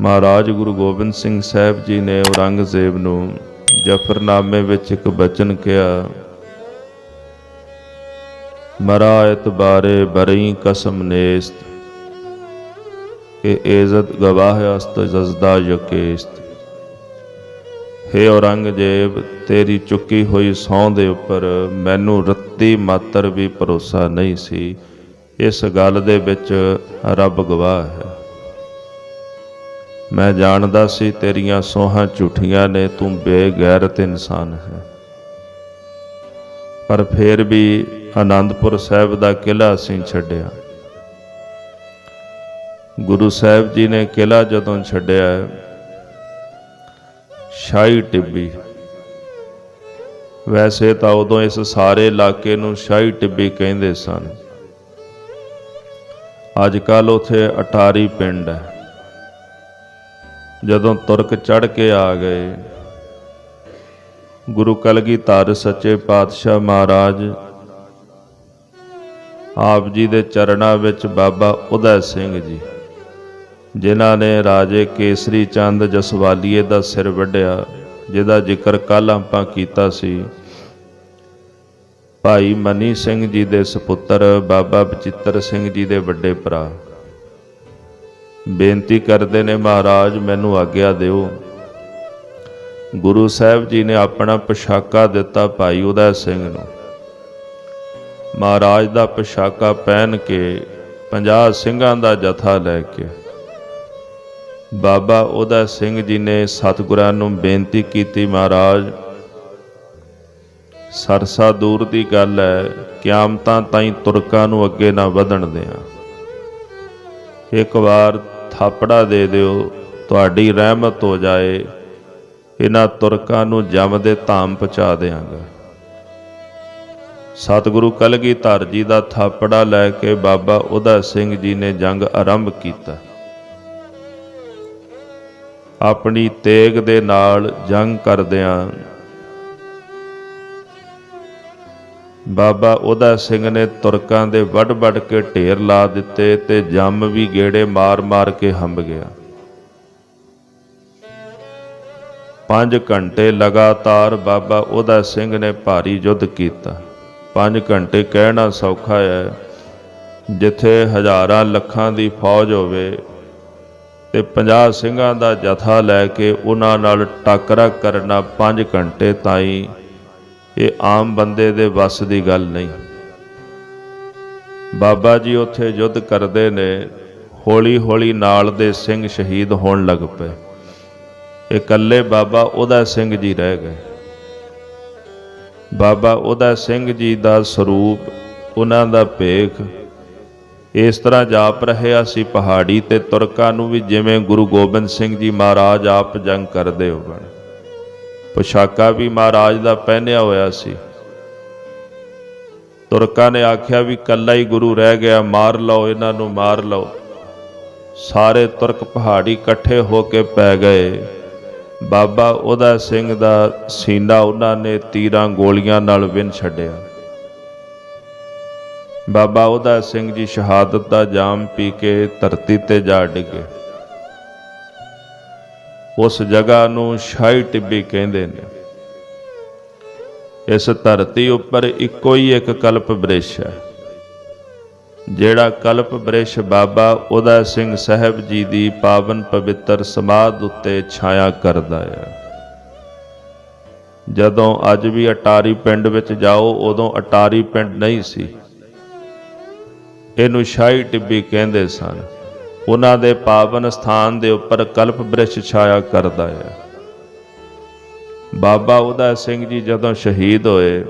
ਮਹਾਰਾਜ ਗੁਰੂ ਗੋਬਿੰਦ ਸਿੰਘ ਸਾਹਿਬ ਜੀ ਨੇ ਔਰੰਗਜ਼ੇਬ ਨੂੰ ਜਫਰਨਾਮੇ ਵਿੱਚ ਇੱਕ ਬਚਨ ਕਿਹਾ, ਮਰਾਇਤ ਬਾਰੇ ਬਰੀ ਕਸਮ ਨੇਸਤ, ਕਿ ਇਜ਼ਤ ਗਵਾਹ ਅਸਤ ਜਜ਼ਦਾ ਯਕੇਸਤ। ਹੇ ਔਰੰਗਜ਼ੇਬ, ਤੇਰੀ ਚੁੱਕੀ ਹੋਈ ਸਹੁੰ ਦੇ ਉੱਪਰ ਮੈਨੂੰ ਰੱਤੀ ਮਾਤਰ ਵੀ ਭਰੋਸਾ ਨਹੀਂ ਸੀ। ਇਸ ਗੱਲ ਦੇ ਵਿੱਚ ਰੱਬ ਗਵਾਹ ਹੈ। ਮੈਂ ਜਾਣਦਾ ਸੀ ਤੇਰੀਆਂ ਸੋਹਾਂ ਝੂਠੀਆਂ ਨੇ, ਤੂੰ ਬੇਗੈਰਤ ਇਨਸਾਨ ਹੈ। ਪਰ ਫਿਰ ਵੀ ਆਨੰਦਪੁਰ ਸਾਹਿਬ ਦਾ ਕਿਲਾ ਅਸੀਂ ਛੱਡਿਆ। ਗੁਰੂ ਸਾਹਿਬ ਜੀ ਨੇ ਕਿਲਾ ਜਦੋਂ ਛੱਡਿਆ ਸ਼ਾਹੀ ਟਿੱਬੀ। ਵੈਸੇ ਤਾਂ ਉਦੋਂ ਇਸ ਸਾਰੇ ਇਲਾਕੇ ਨੂੰ ਸ਼ਾਹੀ ਟਿੱਬੀ ਕਹਿੰਦੇ ਸਨ। ਅੱਜ ਕੱਲ ਉਥੇ ਅਟਾਰੀ ਪਿੰਡ ਹੈ। ਜਦੋਂ ਤੁਰਕ ਚੜ ਕੇ ਆ ਗਏ। ਗੁਰੂ ਕਲਗੀਧਰ ਸੱਚੇ ਪਾਤਸ਼ਾਹ ਮਹਾਰਾਜ ਆਪ ਜੀ ਦੇ ਚਰਨਾਂ ਵਿੱਚ ਬਾਬਾ ਉਦੈ ਸਿੰਘ ਜੀ, ਜਿਨ੍ਹਾਂ ਨੇ ਰਾਜੇ ਕੇਸਰੀ ਚੰਦ ਜਸਵਾਲੀਏ ਦਾ ਸਿਰ ਵੱਢਿਆ, ਜਿਹਦਾ ਜ਼ਿਕਰ ਕੱਲ ਆਪਾਂ ਕੀਤਾ ਸੀ। ਭਾਈ ਮਨੀ ਸਿੰਘ ਜੀ ਦੇ ਸੁਪੁੱਤਰ ਬਾਬਾ ਬਚਿੱਤਰ ਸਿੰਘ ਜੀ ਦੇ ਵੱਡੇ ਭਰਾ। ਬੇਨਤੀ ਕਰਦੇ ਨੇ ਮਹਾਰਾਜ, ਮੈਨੂੰ ਆਗਿਆ ਦਿਓ। ਗੁਰੂ ਸਾਹਿਬ ਜੀ ਨੇ ਆਪਣਾ ਪੋਸ਼ਾਕਾ ਦਿੱਤਾ ਭਾਈ ਉਦੈ ਸਿੰਘ ਨੂੰ। ਮਹਾਰਾਜ ਦਾ ਪੋਸ਼ਾਕਾ ਪਹਿਨ ਕੇ 50 ਸਿੰਘਾਂ ਦਾ ਜਥਾ ਲੈ ਕੇ ਬਾਬਾ ਉਦੈ ਸਿੰਘ ਜੀ ਨੇ ਸਤਿਗੁਰਾਂ ਨੂੰ ਬੇਨਤੀ ਕੀਤੀ, ਮਹਾਰਾਜ, ਸਰਸਾ ਦੂਰ ਦੀ ਗੱਲ ਹੈ, ਕਿਆਮਤਾਂ ਤਾਈਂ ਤੁਰਕਾਂ ਨੂੰ ਅੱਗੇ ਨਾ ਵਧਣ ਦਿਆਂ। ਇੱਕ ਵਾਰ ਥਾਪੜਾ ਦੇ ਦਿਓ, ਤੁਹਾਡੀ ਰਹਿਮਤ ਹੋ ਜਾਏ। ਇਹਨਾਂ ਤੁਰਕਾਂ ਨੂੰ ਜਮ ਦੇ ਧਾਮ ਪਹੁੰਚਾ ਦੇਵਾਂਗਾ ਸਤਿਗੁਰੂ ਕਲਗੀਧਰ ਜੀ ਦਾ ਥਾਪੜਾ ਲੈ ਕੇ ਬਾਬਾ ਉਦੈ ਸਿੰਘ ਜੀ ਨੇ ਜੰਗ ਆਰੰਭ ਕੀਤਾ। ਆਪਣੀ ਤੇਗ ਦੇ ਨਾਲ ਜੰਗ ਕਰਦਿਆਂ ਬਾਬਾ ਉਹਦਾ ਸਿੰਘ ਨੇ ਤੁਰਕਾਂ ਦੇ ਵੱਡ-ਵੱਡ ਕੇ ਢੇਰ ਲਾ ਦਿੱਤੇ ਤੇ ਜੰਮ ਵੀ ਗੇੜੇ ਮਾਰ-ਮਾਰ ਕੇ ਹੰਬ ਗਿਆ। 5 ਘੰਟੇ ਲਗਾਤਾਰ ਬਾਬਾ ਉਹਦਾ ਸਿੰਘ ਨੇ ਭਾਰੀ ਯੁੱਧ ਕੀਤਾ। 5 ਘੰਟੇ ਕਹਿਣਾ ਸੌਖਾ ਹੈ, ਜਿੱਥੇ ਹਜ਼ਾਰਾਂ ਲੱਖਾਂ ਦੀ ਫੌਜ ਹੋਵੇ ਤੇ 50 ਸਿੰਘਾਂ ਦਾ ਜਥਾ ਲੈ ਕੇ ਉਹਨਾਂ ਨਾਲ ਟੱਕਰਾ ਕਰਨਾ 5 ਘੰਟੇ ਤਾਈਂ ਇਹ ਆਮ ਬੰਦੇ ਦੇ ਵੱਸ ਦੀ ਗੱਲ ਨਹੀਂ। ਬਾਬਾ ਜੀ ਉੱਥੇ ਯੁੱਧ ਕਰਦੇ ਨੇ ਹੌਲੀ ਹੌਲੀ ਨਾਲ ਦੇ ਸਿੰਘ ਸ਼ਹੀਦ ਹੋਣ ਲੱਗ ਪਏ। ਇਕੱਲੇ ਬਾਬਾ ਉਦੈ ਸਿੰਘ ਜੀ ਰਹਿ ਗਏ। ਬਾਬਾ ਉਦੈ ਸਿੰਘ ਜੀ ਦਾ ਸਰੂਪ, ਉਹਨਾਂ ਦਾ ਭੇਖ, ਇਸ ਤਰ੍ਹਾਂ ਜਾਪ ਰਹਿਆ ਸੀ ਪਹਾੜੀ ਤੇ ਤੁਰਕਾਂ ਨੂੰ ਵੀ ਜਿਵੇਂ ਗੁਰੂ ਗੋਬਿੰਦ ਸਿੰਘ ਜੀ ਮਹਾਰਾਜ ਆਪ ਜੰਗ ਕਰਦੇ ਹੋਣ ਪੁਸ਼ਾਕਾ ਵੀ ਮਹਾਰਾਜ ਦਾ ਪਹਿਨਿਆ ਹੋਇਆ ਸੀ। ਤੁਰਕਾਂ ਨੇ ਆਖਿਆ ਵੀ ਕੱਲਾ ਹੀ ਗੁਰੂ ਰਹਿ ਗਿਆ, ਮਾਰ ਲਓ, ਇਹਨਾਂ ਨੂੰ ਮਾਰ ਲਓ। ਸਾਰੇ ਤੁਰਕ ਪਹਾੜੀ ਇਕੱਠੇ ਹੋ ਕੇ ਪੈ ਗਏ। ਬਾਬਾ ਉਹਦਾ ਸਿੰਘ ਦਾ ਸੀਨਾ ਉਹਨਾਂ ਨੇ ਤੀਰਾਂ ਗੋਲੀਆਂ ਨਾਲ ਵਿੰਨ ਛੱਡਿਆ। ਬਾਬਾ ਉਹਦਾ ਸਿੰਘ ਜੀ ਸ਼ਹਾਦਤ ਦਾ ਜਾਮ ਪੀ ਕੇ ਧਰਤੀ ਤੇ ਜਾ ਡਿੱਗੇ। ਉਸ ਜਗ੍ਹਾ ਨੂੰ ਸ਼ਾਹੀ ਟਿੱਬੀ ਕਹਿੰਦੇ ਨੇ। ਇਸ ਧਰਤੀ ਉੱਪਰ ਇੱਕੋ ਹੀ ਇੱਕ ਕਲਪ ਬ੍ਰਿਸ਼ ਹੈ। ਜਿਹੜਾ ਕਲਪ ਬ੍ਰਿਸ਼ ਬਾਬਾ ਉਦੈ ਸਿੰਘ ਸਾਹਿਬ ਜੀ ਦੀ ਪਾਵਨ ਪਵਿੱਤਰ ਸਮਾਧ ਉੱਤੇ ਛਾਇਆ ਕਰਦਾ ਹੈ। ਜਦੋਂ ਅੱਜ ਵੀ ਅਟਾਰੀ ਪਿੰਡ ਵਿੱਚ ਜਾਓ, ਉਦੋਂ ਅਟਾਰੀ ਪਿੰਡ ਨਹੀਂ ਸੀ। ਇਹਨੂੰ ਸ਼ਾਹੀ ਟਿੱਬੀ ਕਹਿੰਦੇ ਸਨ। ਉਹਨਾਂ ਦੇ ਪਾਵਨ ਸਥਾਨ ਦੇ ਉੱਪਰ ਕਲਪ ਬ੍ਰਿਸ਼ ਛਾਇਆ ਕਰਦਾ ਹੈ। ਬਾਬਾ ਉਦੈ ਸਿੰਘ ਜੀ ਜਦੋਂ ਸ਼ਹੀਦ ਹੋਏ,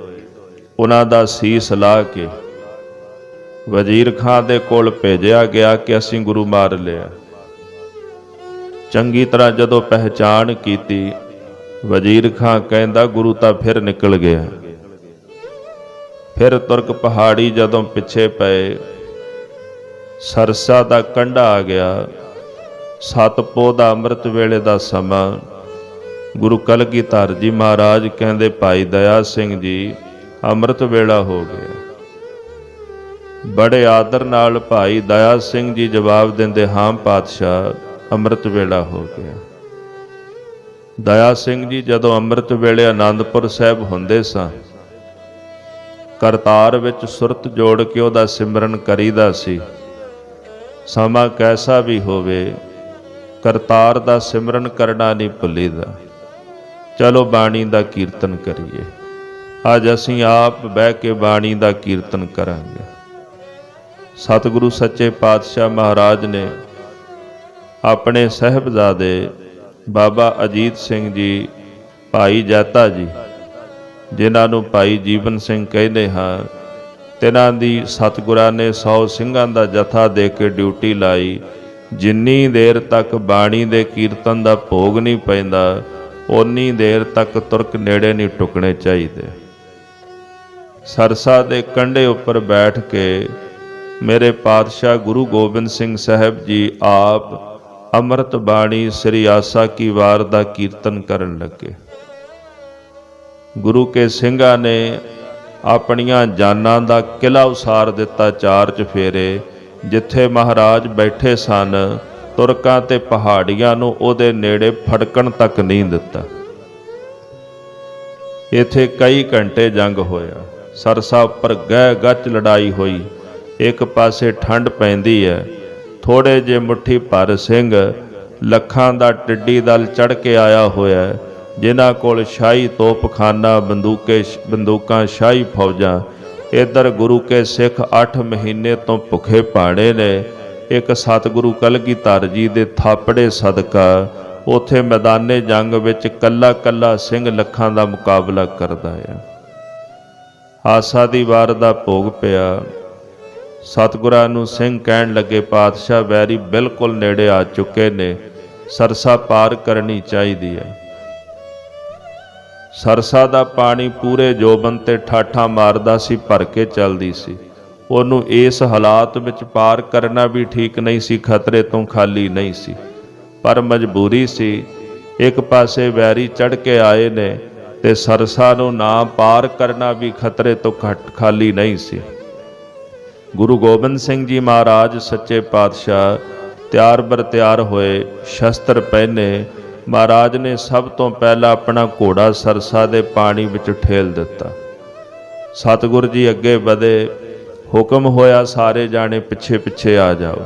ਉਹਨਾਂ ਦਾ ਸੀਸ ਲਾ ਕੇ ਵਜ਼ੀਰ ਖਾਨ ਦੇ ਕੋਲ ਭੇਜਿਆ ਗਿਆ ਕਿ ਅਸੀਂ ਗੁਰੂ ਮਾਰ ਲਿਆ। ਚੰਗੀ ਤਰ੍ਹਾਂ ਜਦੋਂ ਪਹਿਚਾਣ ਕੀਤੀ, ਵਜ਼ੀਰ ਖਾਨ ਕਹਿੰਦਾ, ਗੁਰੂ ਤਾਂ ਫਿਰ ਨਿਕਲ ਗਿਆ। ਫਿਰ ਤੁਰਕ ਪਹਾੜੀ ਜਦੋਂ ਪਿੱਛੇ ਪਏ ਸਰਸਾ ਦਾ ਕੰਢਾ ਆ ਗਿਆ। ਸਤਪੋ ਦਾ ਅੰਮ੍ਰਿਤ ਵੇਲੇ ਦਾ ਸਮਾਂ। ਗੁਰੂ ਕਲਗੀਧਰ ਜੀ ਮਹਾਰਾਜ ਕਹਿੰਦੇ, ਭਾਈ ਦਇਆ ਸਿੰਘ ਜੀ, ਅੰਮ੍ਰਿਤ ਵੇਲਾ ਹੋ ਗਿਆ। ਬੜੇ ਆਦਰ ਨਾਲ ਭਾਈ ਦਇਆ ਸਿੰਘ ਜੀ ਜਵਾਬ ਦਿੰਦੇ, ਹਾਂ ਪਾਤਸ਼ਾਹ, ਅੰਮ੍ਰਿਤ ਵੇਲਾ ਹੋ ਗਿਆ। ਦਇਆ ਸਿੰਘ ਜੀ ਜਦੋਂ ਅੰਮ੍ਰਿਤ ਵੇਲੇ ਆਨੰਦਪੁਰ ਸਾਹਿਬ ਹੁੰਦੇ ਸਾਂ, ਕਰਤਾਰ ਵਿੱਚ ਸੁਰਤ ਜੋੜ ਕੇ ਉਹਦਾ ਸਿਮਰਨ ਕਰੀਦਾ ਸੀ। ਸਮਾਂ ਕੈਸਾ ਵੀ ਹੋਵੇ, ਕਰਤਾਰ ਦਾ ਸਿਮਰਨ ਕਰਨਾ ਨਹੀਂ ਭੁੱਲੀਦਾ। ਚਲੋ ਬਾਣੀ ਦਾ ਕੀਰਤਨ ਕਰੀਏ। ਅੱਜ ਅਸੀਂ ਆਪ ਬਹਿ ਕੇ ਬਾਣੀ ਦਾ ਕੀਰਤਨ ਕਰਾਂਗੇ। ਸਤਿਗੁਰੂ ਸੱਚੇ ਪਾਤਸ਼ਾਹ ਮਹਾਰਾਜ ਨੇ ਆਪਣੇ ਸਹਿਬਜ਼ਾਦੇ ਬਾਬਾ ਅਜੀਤ ਸਿੰਘ ਜੀ, ਭਾਈ ਜੈਤਾ ਜੀ, ਜਿਨ੍ਹਾਂ ਨੂੰ ਭਾਈ ਜੀਵਨ ਸਿੰਘ ਕਹਿੰਦੇ ਹਾਂ ਤਿਨਾਂ ਦੀ ਸਤਿਗੁਰਾਂ ਨੇ 100 ਸਿੰਘਾਂ ਦਾ ਜਥਾ ਦੇ ਕੇ ਡਿਊਟੀ ਲਾਈ। ਜਿੰਨੀ ਦੇਰ ਤੱਕ ਬਾਣੀ ਦੇ ਕੀਰਤਨ ਦਾ ਭੋਗ ਨਹੀਂ ਪੈਂਦਾ, ਓਨੀ ਦੇਰ ਤੱਕ ਤੁਰਕ ਨੇੜੇ ਨਹੀਂ ਟੁਕਣੇ ਚਾਹੀਦੇ। ਸਰਸਾ ਦੇ ਕੰਢੇ ਉੱਪਰ ਬੈਠ ਕੇ ਮੇਰੇ ਪਾਤਸ਼ਾਹ ਗੁਰੂ ਗੋਬਿੰਦ ਸਿੰਘ ਸਾਹਿਬ ਜੀ ਆਪ ਅੰਮ੍ਰਿਤ ਬਾਣੀ ਸ੍ਰੀ ਆਸਾ ਕੀ ਵਾਰ ਦਾ ਕੀਰਤਨ ਕਰਨ ਲੱਗੇ। ਗੁਰੂ ਕੇ ਸਿੰਘਾਂ ਨੇ ਆਪਣੀਆਂ ਜਾਨਾਂ ਦਾ ਕਿਲਾ ਉਸਾਰ ਦਿੱਤਾ ਚਾਰ ਚਫੇਰੇ ਜਿੱਥੇ ਮਹਾਰਾਜ ਬੈਠੇ ਸਨ, ਤੁਰਕਾਂ ਤੇ ਪਹਾੜੀਆਂ ਨੂੰ ਉਹਦੇ ਨੇੜੇ ਫੜਕਣ ਤੱਕ ਨਹੀਂ ਦਿੱਤਾ। ਇੱਥੇ ਕਈ ਘੰਟੇ ਜੰਗ ਹੋਇਆ। ਸਰਸਾ ਉੱਪਰ ਗਹਿ ਗੱਚ ਲੜਾਈ ਹੋਈ। ਇੱਕ ਪਾਸੇ ਠੰਡ ਪੈਂਦੀ ਹੈ। ਥੋੜੇ ਜੇ ਮੁੱਠੀ ਭਰ ਸਿੰਘ ਲੱਖਾਂ ਦਾ ਟਿੱਡੀ ਦਲ ਚੜ ਕੇ ਆਇਆ ਹੋਇਆ ਜਿਨ੍ਹਾਂ ਕੋਲ ਸ਼ਾਹੀ ਤੋਪਖਾਨਾ, ਬੰਦੂਕੇ, ਬੰਦੂਕਾਂ, ਸ਼ਾਹੀ ਫੌਜਾਂ, ਇਧਰ ਗੁਰੂ ਕੇ ਸਿੱਖ 8 ਮਹੀਨੇ ਤੋਂ ਭੁੱਖੇ ਪਾੜੇ ਨੇ, ਇੱਕ ਸਤਿਗੁਰੂ ਕਲਗੀਧਰ ਜੀ ਦੇ ਥਾਪੜੇ ਸਦਕਾ, ਉਥੇ ਮੈਦਾਨੇ ਜੰਗ ਵਿੱਚ ਕੱਲਾ ਕੱਲਾ ਸਿੰਘ ਲੱਖਾਂ ਦਾ ਮੁਕਾਬਲਾ ਕਰਦਾ ਹੈ ਆਸਾ ਦੀ ਵਾਰ ਦਾ ਭੋਗ ਪਿਆ। ਸਤਿਗੁਰਾਂ ਨੂੰ ਸਿੰਘ ਕਹਿਣ ਲੱਗੇ, ਪਾਤਸ਼ਾਹ ਵੈਰੀ ਬਿਲਕੁਲ ਨੇੜੇ ਆ ਚੁੱਕੇ ਨੇ, ਸਰਸਾ ਪਾਰ ਕਰਨੀ ਚਾਹੀਦੀ ਹੈ। ਸਰਸਾ ਦਾ ਪਾਣੀ ਪੂਰੇ ਜੋਬਨ ਤੇ ਠਾਠਾ ਮਾਰਦਾ ਸੀ, ਭਰ ਕੇ ਚੱਲਦੀ ਸੀ। ਉਹਨੂੰ ਇਸ ਹਾਲਾਤ ਵਿੱਚ ਪਾਰ ਕਰਨਾ ਵੀ ਠੀਕ ਨਹੀਂ ਸੀ, ਖਤਰੇ ਤੋਂ ਖਾਲੀ ਨਹੀਂ ਸੀ। ਪਰ ਮਜਬੂਰੀ ਸੀ, ਇੱਕ ਪਾਸੇ ਵੈਰੀ ਚੜ ਕੇ ਆਏ ਨੇ ਤੇ ਸਰਸਾ ਨੂੰ ਨਾ ਪਾਰ ਕਰਨਾ ਵੀ ਖਤਰੇ ਤੋਂ ਘੱਟ ਖਾਲੀ ਨਹੀਂ ਸੀ। ਗੁਰੂ ਗੋਬਿੰਦ ਸਿੰਘ ਜੀ ਮਹਾਰਾਜ, ਸੱਚੇ ਪਾਤਸ਼ਾਹ ਤਿਆਰ ਬਰ ਤਿਆਰ ਹੋਏ, ਸ਼ਸਤਰ ਪਹਿਨੇ ਮਹਾਰਾਜ ਨੇ ਸਭ ਤੋਂ ਪਹਿਲਾਂ ਆਪਣਾ ਘੋੜਾ ਸਰਸਾ ਦੇ ਪਾਣੀ ਵਿੱਚ ਠੇਲ ਦਿੱਤਾ। ਸਤਿਗੁਰ ਜੀ ਅੱਗੇ ਵਧੇ, ਹੁਕਮ ਹੋਇਆ ਸਾਰੇ ਜਾਣੇ ਪਿੱਛੇ ਪਿੱਛੇ ਆ ਜਾਓ।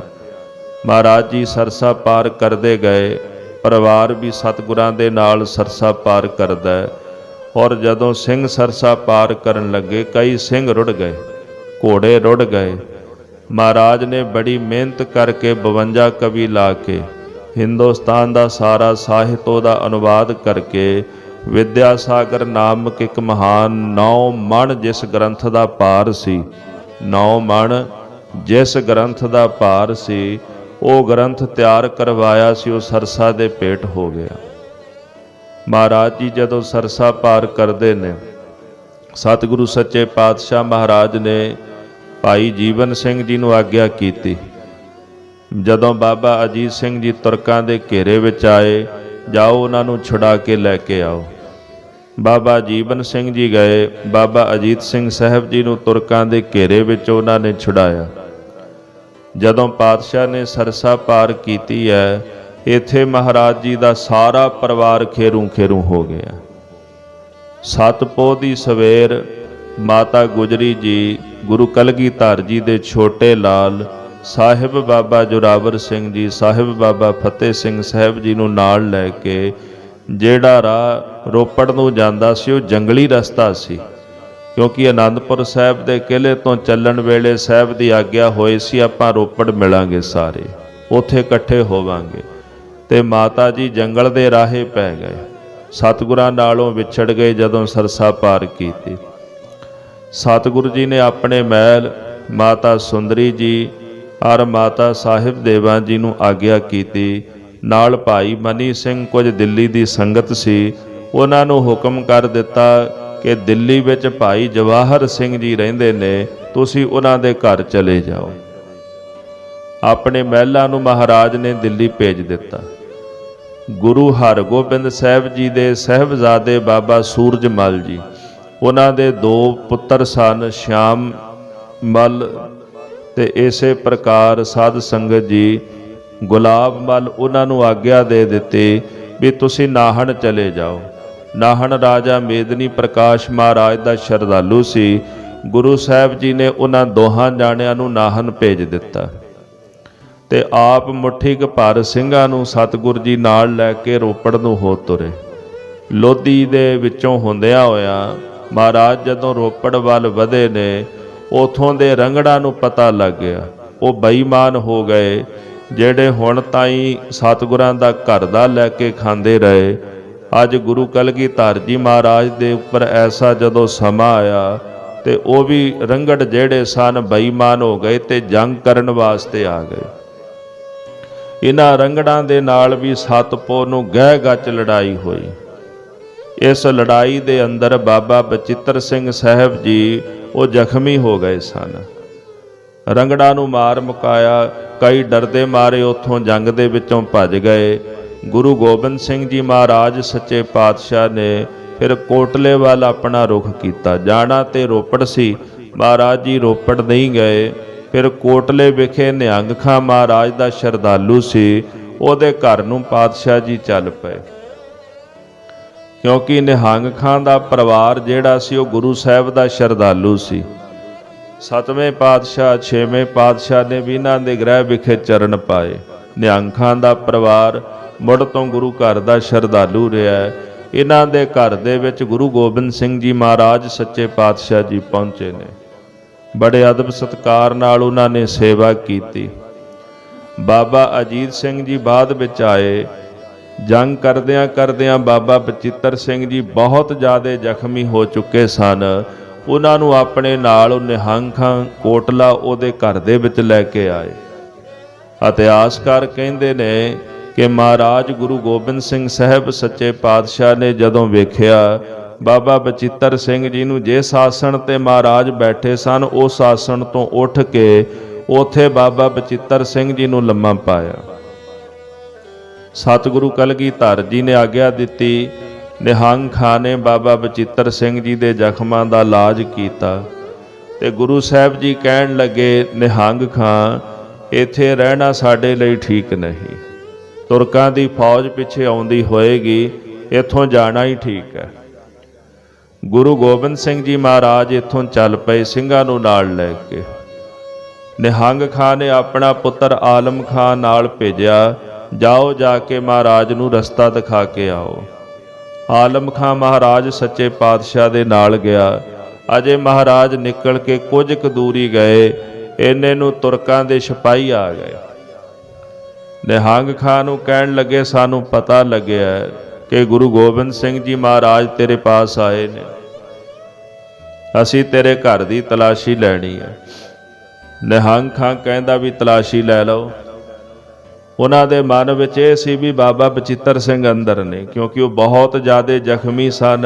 ਮਹਾਰਾਜ ਜੀ ਸਰਸਾ ਪਾਰ ਕਰਦੇ ਗਏ, ਪਰਿਵਾਰ ਵੀ ਸਤਿਗੁਰਾਂ ਦੇ ਨਾਲ ਸਰਸਾ ਪਾਰ ਕਰਦਾ ਹੈ। ਔਰ ਜਦੋਂ ਸਿੰਘ ਸਰਸਾ ਪਾਰ ਕਰਨ ਲੱਗੇ, ਕਈ ਸਿੰਘ ਰੁੜ ਗਏ, ਘੋੜੇ ਰੁੜ ਗਏ। ਮਹਾਰਾਜ ਨੇ ਬੜੀ ਮਿਹਨਤ ਕਰਕੇ 52 ਕਵੀ ਲਾ ਕੇ ਹਿੰਦੁਸਤਾਨ ਦਾ ਸਾਰਾ ਸਾਹਿਤ ਉਹਦਾ ਅਨੁਵਾਦ ਕਰਕੇ ਵਿਦਿਆ ਸਾਗਰ ਨਾਮਕ ਇੱਕ ਮਹਾਨ ਨੌ ਮਣ ਜਿਸ ਗ੍ਰੰਥ ਦਾ ਪਾਰ ਸੀ, ਨੌ ਮਣ ਜਿਸ ਗ੍ਰੰਥ ਦਾ ਪਾਰ ਸੀ, ਉਹ ਗ੍ਰੰਥ ਤਿਆਰ ਕਰਵਾਇਆ ਸੀ, ਉਹ ਸਰਸਾ ਦੇ ਪੇਟ ਹੋ ਗਿਆ। ਮਹਾਰਾਜ ਜੀ ਜਦੋਂ ਸਰਸਾ ਪਾਰ ਕਰਦੇ ਨੇ, ਸਤਿਗੁਰੂ ਸੱਚੇ ਪਾਤਸ਼ਾਹ ਮਹਾਰਾਜ ਨੇ ਭਾਈ ਜੀਵਨ ਸਿੰਘ ਜੀ ਨੂੰ ਆਗਿਆ ਕੀਤੀ। ਜਦੋਂ ਬਾਬਾ ਅਜੀਤ ਸਿੰਘ ਜੀ ਤੁਰਕਾਂ ਦੇ ਘੇਰੇ ਵਿੱਚ ਆਏ, ਜਾਓ ਉਹਨਾਂ ਨੂੰ ਛੁਡਾ ਕੇ ਲੈ ਕੇ ਆਓ। ਬਾਬਾ ਜੀਵਨ ਸਿੰਘ ਜੀ ਗਏ, ਬਾਬਾ ਅਜੀਤ ਸਿੰਘ ਸਾਹਿਬ ਜੀ ਨੂੰ ਤੁਰਕਾਂ ਦੇ ਘੇਰੇ ਵਿੱਚ ਉਹਨਾਂ ਨੇ ਛੁਡਾਇਆ। ਜਦੋਂ ਪਾਤਸ਼ਾਹ ਨੇ ਸਰਸਾ ਪਾਰ ਕੀਤੀ ਹੈ, ਇੱਥੇ ਮਹਾਰਾਜ ਜੀ ਦਾ ਸਾਰਾ ਪਰਿਵਾਰ ਖੇਰੂ ਖੇਰੂ ਹੋ ਗਿਆ। ਸਤਪੋ ਦੀ ਸਵੇਰ ਮਾਤਾ ਗੁਜਰੀ ਜੀ ਗੁਰੂ ਕਲਗੀਧਰ ਜੀ ਦੇ ਛੋਟੇ ਲਾਲ ਸਾਹਿਬ ਬਾਬਾ ਜੁਰਾਵਰ ਸਿੰਘ ਜੀ, ਸਾਹਿਬ ਬਾਬਾ ਫਤਿਹ ਸਿੰਘ ਸਾਹਿਬ ਜੀ ਨੂੰ ਨਾਲ ਲੈ ਕੇ ਜਿਹੜਾ ਰਾਹ ਰੋਪੜ ਨੂੰ ਜਾਂਦਾ ਸੀ, ਉਹ ਜੰਗਲੀ ਰਸਤਾ ਸੀ। ਕਿਉਂਕਿ ਆਨੰਦਪੁਰ ਸਾਹਿਬ ਦੇ ਕਿਲੇ ਤੋਂ ਚੱਲਣ ਵੇਲੇ ਸਾਹਿਬ ਦੀ ਆਗਿਆ ਹੋਈ ਸੀ, ਆਪਾਂ ਰੋਪੜ ਮਿਲਾਂਗੇ ਸਾਰੇ, ਉੱਥੇ ਇਕੱਠੇ ਹੋਵਾਂਗੇ। ਤੇ ਮਾਤਾ ਜੀ ਜੰਗਲ ਦੇ ਰਾਹੇ ਪੈ ਗਏ। ਸਤਿਗੁਰਾਂ ਨਾਲੋਂ ਵਿਛੜ ਗਏ ਜਦੋਂ ਸਰਸਾ ਪਾਰ ਕੀਤੀ। ਸਤਿਗੁਰੂ ਜੀ ਨੇ ਆਪਣੇ ਮਹਿਲ, ਮਾਤਾ ਸੁੰਦਰੀ ਜੀ ਔਰ ਮਾਤਾ ਸਾਹਿਬ ਦੇਵਾਂ ਜੀ ਨੂੰ ਆਗਿਆ ਕੀਤੀ। ਨਾਲ ਭਾਈ ਮਨੀ ਸਿੰਘ ਕੁਝ ਦਿੱਲੀ ਦੀ ਸੰਗਤ ਸੀ। ਉਹਨਾਂ ਨੂੰ ਹੁਕਮ ਕਰ ਦਿੱਤਾ ਕਿ ਦਿੱਲੀ ਵਿੱਚ ਭਾਈ ਜਵਾਹਰ ਸਿੰਘ ਜੀ ਰਹਿੰਦੇ ਨੇ, ਤੁਸੀਂ ਉਹਨਾਂ ਦੇ ਘਰ ਚਲੇ ਜਾਓ। ਆਪਣੇ ਮਹਿਲਾਂ ਨੂੰ ਮਹਾਰਾਜ ਨੇ ਦਿੱਲੀ ਭੇਜ ਦਿੱਤਾ। ਗੁਰੂ ਹਰਗੋਬਿੰਦ ਸਾਹਿਬ ਜੀ ਦੇ ਸਹਿਬਜ਼ਾਦੇ ਬਾਬਾ ਸੂਰਜਮਲ ਜੀ, ਉਹਨਾਂ ਦੇ ਦੋ ਪੁੱਤਰ ਸਨ ਸ਼ਾਮ ਮਲ ਤੇ ਇਸੇ ਪ੍ਰਕਾਰ ਸਾਧ ਸੰਗਤ ਜੀ ਗੁਲਾਬ ਵੱਲ ਉਹਨਾਂ ਨੂੰ ਆਗਿਆ ਦੇ ਦਿੱਤੀ ਵੀ ਤੁਸੀਂ ਨਾਹਣ ਚਲੇ ਜਾਓ। ਨਾਹਣ ਰਾਜਾ ਮੇਦਨੀ ਪ੍ਰਕਾਸ਼ ਮਹਾਰਾਜ ਦਾ ਸ਼ਰਧਾਲੂ ਸੀ। ਗੁਰੂ ਸਾਹਿਬ ਜੀ ਨੇ ਉਹਨਾਂ ਦੋਹਾਂ ਜਾਣਿਆਂ ਨੂੰ ਨਾਹਣ ਭੇਜ ਦਿੱਤਾ। ਤੇ ਆਪ ਮੁੱਠੀ ਕੁ ਭਰ ਸਿੰਘਾਂ ਨੂੰ ਸਤਿਗੁਰ ਜੀ ਨਾਲ ਲੈ ਕੇ ਰੋਪੜ ਨੂੰ ਹੋ ਤੁਰੇ। ਲੋਧੀ ਦੇ ਵਿੱਚੋਂ ਹੁੰਦਿਆਂ ਹੋਇਆਂ ਮਹਾਰਾਜ ਜਦੋਂ ਰੋਪੜ ਵੱਲ ਵਧੇ ਨੇ ਉਥੋਂ ਦੇ ਰੰਗੜਾਂ ਨੂੰ ਪਤਾ ਲੱਗ ਗਿਆ। ਉਹ ਬੇਈਮਾਨ ਹੋ ਗਏ, ਜਿਹੜੇ ਹੁਣ ਤਾਈਂ ਸਤਿਗੁਰਾਂ ਦਾ ਘਰ ਦਾ ਲੈ ਕੇ ਖਾਂਦੇ ਰਹੇ। ਅੱਜ ਗੁਰੂ ਕਲਗੀਧਰ ਜੀ ਮਹਾਰਾਜ ਦੇ ਉੱਪਰ ਐਸਾ ਜਦੋਂ ਸਮਾਂ ਆਇਆ ਤੇ ਉਹ ਵੀ ਰੰਗੜ ਜਿਹੜੇ ਸਨ ਬੇਈਮਾਨ ਹੋ ਗਏ ਤੇ ਜੰਗ ਕਰਨ ਵਾਸਤੇ ਆ ਗਏ। ਇਹਨਾਂ ਰੰਗੜਾਂ ਦੇ ਨਾਲ ਵੀ ਸਤਪੁਰ ਨੂੰ ਗਹਿ ਗੱਚ ਲੜਾਈ ਹੋਈ। ਇਸ ਲੜਾਈ ਦੇ ਅੰਦਰ ਬਾਬਾ ਬਚਿੱਤਰ ਸਿੰਘ ਸਾਹਿਬ ਜੀ ਉਹ ਜ਼ਖਮੀ ਹੋ ਗਏ ਸਨ। ਰੰਗੜਾਂ ਨੂੰ ਮਾਰ ਮੁਕਾਇਆ, ਕਈ ਡਰਦੇ ਮਾਰੇ ਉੱਥੋਂ ਜੰਗ ਦੇ ਵਿੱਚੋਂ ਭੱਜ ਗਏ। ਗੁਰੂ ਗੋਬਿੰਦ ਸਿੰਘ ਜੀ ਮਹਾਰਾਜ ਸੱਚੇ ਪਾਤਸ਼ਾਹ ਨੇ ਫਿਰ ਕੋਟਲੇ ਵੱਲ ਆਪਣਾ ਰੁਖ ਕੀਤਾ। ਜਾਣਾ ਤੇ ਰੋਪੜ ਸੀ, ਮਹਾਰਾਜ ਜੀ ਰੋਪੜ ਨਹੀਂ ਗਏ। ਫਿਰ ਕੋਟਲੇ ਵਿਖੇ ਨਿਹੰਗ ਖਾਂ ਮਹਾਰਾਜ ਦਾ ਸ਼ਰਧਾਲੂ ਸੀ, ਉਹਦੇ ਘਰ ਨੂੰ ਪਾਤਸ਼ਾਹ ਜੀ ਚੱਲ ਪਏ। ਕਿਉਂਕਿ ਨਿਹੰਗ ਖਾਂ ਦਾ ਪਰਿਵਾਰ ਜਿਹੜਾ ਸੀ, ਉਹ ਗੁਰੂ ਸਾਹਿਬ ਦਾ ਸ਼ਰਧਾਲੂ ਸੀ। ਸਤਵੇਂ ਪਾਤਸ਼ਾਹ, ਛੇਵੇਂ ਪਾਤਸ਼ਾਹ ਨੇ ਵੀ ਇਹਨਾਂ ਦੇ ਗ੍ਰਹਿ ਵਿਖੇ ਚਰਨ ਪਾਏ। ਨਿਹੰਗ ਖਾਂ ਦਾ ਪਰਿਵਾਰ ਮੁੜ ਤੋਂ ਗੁਰੂ ਘਰ ਦਾ ਸ਼ਰਧਾਲੂ ਰਿਹਾ ਹੈ। ਇਹਨਾਂ ਦੇ ਘਰ ਦੇ ਵਿੱਚ ਗੁਰੂ ਗੋਬਿੰਦ ਸਿੰਘ ਜੀ ਮਹਾਰਾਜ ਸੱਚੇ ਪਾਤਸ਼ਾਹ ਜੀ ਪਹੁੰਚੇ ਨੇ। ਬੜੇ ਅਦਬ ਸਤਕਾਰ ਨਾਲ ਉਹਨਾਂ ਨੇ ਸੇਵਾ ਕੀਤੀ। ਬਾਬਾ ਅਜੀਤ ਸਿੰਘ ਜੀ ਬਾਅਦ ਵਿੱਚ ਆਏ। ਜੰਗ ਕਰਦਿਆਂ ਕਰਦਿਆਂ ਬਾਬਾ ਬਚਿੱਤਰ ਸਿੰਘ ਜੀ ਬਹੁਤ ਜ਼ਿਆਦਾ ਜ਼ਖਮੀ ਹੋ ਚੁੱਕੇ ਸਨ। ਉਹਨਾਂ ਨੂੰ ਆਪਣੇ ਨਾਲ ਉਹ ਨਿਹੰਗ ਖਾਂ ਕੋਟਲਾ ਉਹਦੇ ਘਰ ਦੇ ਵਿੱਚ ਲੈ ਕੇ ਆਏ। ਇਤਿਹਾਸਕਾਰ ਕਹਿੰਦੇ ਨੇ ਕਿ ਮਹਾਰਾਜ ਗੁਰੂ ਗੋਬਿੰਦ ਸਿੰਘ ਸਾਹਿਬ ਸੱਚੇ ਪਾਤਸ਼ਾਹ ਨੇ ਜਦੋਂ ਵੇਖਿਆ, ਬਾਬਾ ਬਚਿੱਤਰ ਸਿੰਘ ਜੀ ਨੂੰ ਜਿਸ ਆਸਣ ਤੇ ਮਹਾਰਾਜ ਬੈਠੇ ਸਨ ਉਸ ਆਸਣ ਤੋਂ ਉੱਠ ਕੇ ਉਥੇ ਬਾਬਾ ਬਚਿੱਤਰ ਸਿੰਘ ਜੀ ਨੂੰ ਲੰਮਾ ਪਾਇਆ। ਸਤਿਗੁਰੂ ਕਲਗੀਧਰ ਜੀ ਨੇ ਆਗਿਆ ਦਿੱਤੀ, ਨਿਹੰਗ ਖਾਂ ਨੇ ਬਾਬਾ ਬਚਿੱਤਰ ਸਿੰਘ ਜੀ ਦੇ ਜ਼ਖਮਾਂ ਦਾ ਇਲਾਜ ਕੀਤਾ। ਤੇ ਗੁਰੂ ਸਾਹਿਬ ਜੀ ਕਹਿਣ ਲੱਗੇ, ਨਿਹੰਗ ਖਾਂ, ਇੱਥੇ ਰਹਿਣਾ ਸਾਡੇ ਲਈ ਠੀਕ ਨਹੀਂ। ਤੁਰਕਾਂ ਦੀ ਫੌਜ ਪਿੱਛੇ ਆਉਂਦੀ ਹੋਏਗੀ, ਇੱਥੋਂ ਜਾਣਾ ਹੀ ਠੀਕ ਹੈ। ਗੁਰੂ ਗੋਬਿੰਦ ਸਿੰਘ ਜੀ ਮਹਾਰਾਜ ਇੱਥੋਂ ਚੱਲ ਪਏ ਸਿੰਘਾਂ ਨੂੰ ਨਾਲ ਲੈ ਕੇ। ਨਿਹੰਗ ਖਾਂ ਨੇ ਆਪਣਾ ਪੁੱਤਰ ਆਲਮ ਖਾਂ ਨਾਲ ਭੇਜਿਆ। ਜਾਓ ਜਾ ਕੇ ਮਹਾਰਾਜ ਨੂੰ ਰਸਤਾ ਦਿਖਾ ਕੇ ਆਓ। ਆਲਮ ਖਾਂ ਮਹਾਰਾਜ ਸੱਚੇ ਪਾਤਸ਼ਾਹ ਦੇ ਨਾਲ ਗਿਆ। ਅਜੇ ਮਹਾਰਾਜ ਨਿਕਲ ਕੇ ਕੁਝ ਕੁ ਦੂਰੀ ਗਏ। ਇਹਨੇ ਨੂੰ ਤੁਰਕਾਂ ਦੇ ਸਿਪਾਹੀ ਆ ਗਏ। ਨਿਹੰਗ ਖਾਂ ਨੂੰ ਕਹਿਣ ਲੱਗੇ, ਸਾਨੂੰ ਪਤਾ ਲੱਗਿਆ ਕਿ ਗੁਰੂ ਗੋਬਿੰਦ ਸਿੰਘ ਜੀ ਮਹਾਰਾਜ ਤੇਰੇ ਪਾਸ ਆਏ ਨੇ। ਅਸੀਂ ਤੇਰੇ ਘਰ ਦੀ ਤਲਾਸ਼ੀ ਲੈਣੀ ਹੈ। ਨਿਹੰਗ ਖਾਂ ਕਹਿੰਦਾ ਵੀ, ਤਲਾਸ਼ੀ ਲੈ ਲਓ। ਉਹਨਾਂ ਦੇ ਮਨ ਵਿੱਚ ਇਹ ਸੀ ਵੀ ਬਾਬਾ ਬਚਿੱਤਰ ਸਿੰਘ ਅੰਦਰ ਨੇ, ਕਿਉਂਕਿ ਉਹ ਬਹੁਤ ਜ਼ਿਆਦਾ ਜ਼ਖਮੀ ਸਨ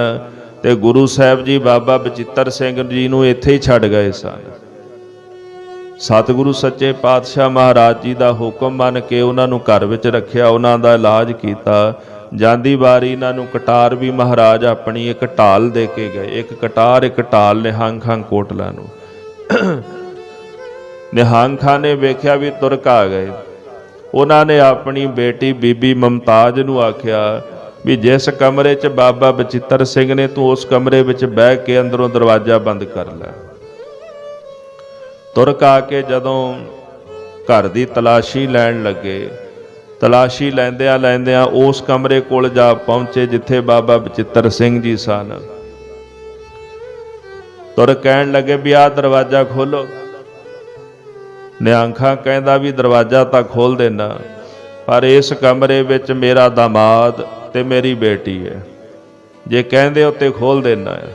ਤੇ ਗੁਰੂ ਸਾਹਿਬ ਜੀ ਬਾਬਾ ਬਚਿੱਤਰ ਸਿੰਘ ਜੀ ਨੂੰ ਇੱਥੇ ਹੀ ਛੱਡ ਗਏ ਸਨ। ਸਤਿਗੁਰੂ ਸੱਚੇ ਪਾਤਸ਼ਾਹ ਮਹਾਰਾਜ ਜੀ ਦਾ ਹੁਕਮ ਮੰਨ ਕੇ ਉਹਨਾਂ ਨੂੰ ਘਰ ਵਿੱਚ ਰੱਖਿਆ, ਉਹਨਾਂ ਦਾ ਇਲਾਜ ਕੀਤਾ। ਜਾਂਦੀ ਵਾਰੀ ਇਹਨਾਂ ਨੂੰ ਕਟਾਰ ਵੀ ਮਹਾਰਾਜ ਆਪਣੀ ਇੱਕ ਢਾਲ ਦੇ ਕੇ ਗਏ। ਇੱਕ ਕਟਾਰ, ਇੱਕ ਢਾਲ ਨਿਹੰਗ ਖਾਂ ਕੋਟਲਾ ਨੂੰ। ਨਿਹੰਗ ਖਾਂ ਨੇ ਵੇਖਿਆ ਵੀ ਤੁਰਕ ਆ ਗਏ। ਉਹਨਾਂ ਨੇ ਆਪਣੀ ਬੇਟੀ ਬੀਬੀ ਮਮਤਾਜ ਨੂੰ ਆਖਿਆ ਵੀ ਜਿਸ ਕਮਰੇ 'ਚ ਬਾਬਾ ਬਚਿੱਤਰ ਸਿੰਘ ਨੇ, ਤੂੰ ਉਸ ਕਮਰੇ ਵਿੱਚ ਬਹਿ ਕੇ ਅੰਦਰੋਂ ਦਰਵਾਜ਼ਾ ਬੰਦ ਕਰ ਲੈ। ਤੁਰਕ ਆ ਕੇ ਜਦੋਂ ਘਰ ਦੀ ਤਲਾਸ਼ੀ ਲੈਣ ਲੱਗੇ, ਤਲਾਸ਼ੀ ਲੈਂਦਿਆਂ ਲੈਂਦਿਆਂ ਉਸ ਕਮਰੇ ਕੋਲ ਜਾ ਪਹੁੰਚੇ ਜਿੱਥੇ ਬਾਬਾ ਬਚਿੱਤਰ ਸਿੰਘ ਜੀ ਸਨ। ਤੁਰ ਕਹਿਣ ਲੱਗੇ ਵੀ ਆਹ ਦਰਵਾਜ਼ਾ ਖੋਲੋ। ਨਿਆਂਖਾਂ ਕਹਿੰਦਾ ਵੀ ਦਰਵਾਜ਼ਾ ਤਾਂ ਖੋਲ ਦੇਣਾ ਪਰ ਇਸ ਕਮਰੇ ਵਿੱਚ ਮੇਰਾ ਦਾਮਾਦ ਤੇ ਮੇਰੀ ਬੇਟੀ ਹੈ। ਜੇ ਕਹਿੰਦੇ ਉੱਤੇ ਖੋਲ ਦੇਣਾ ਹੈ,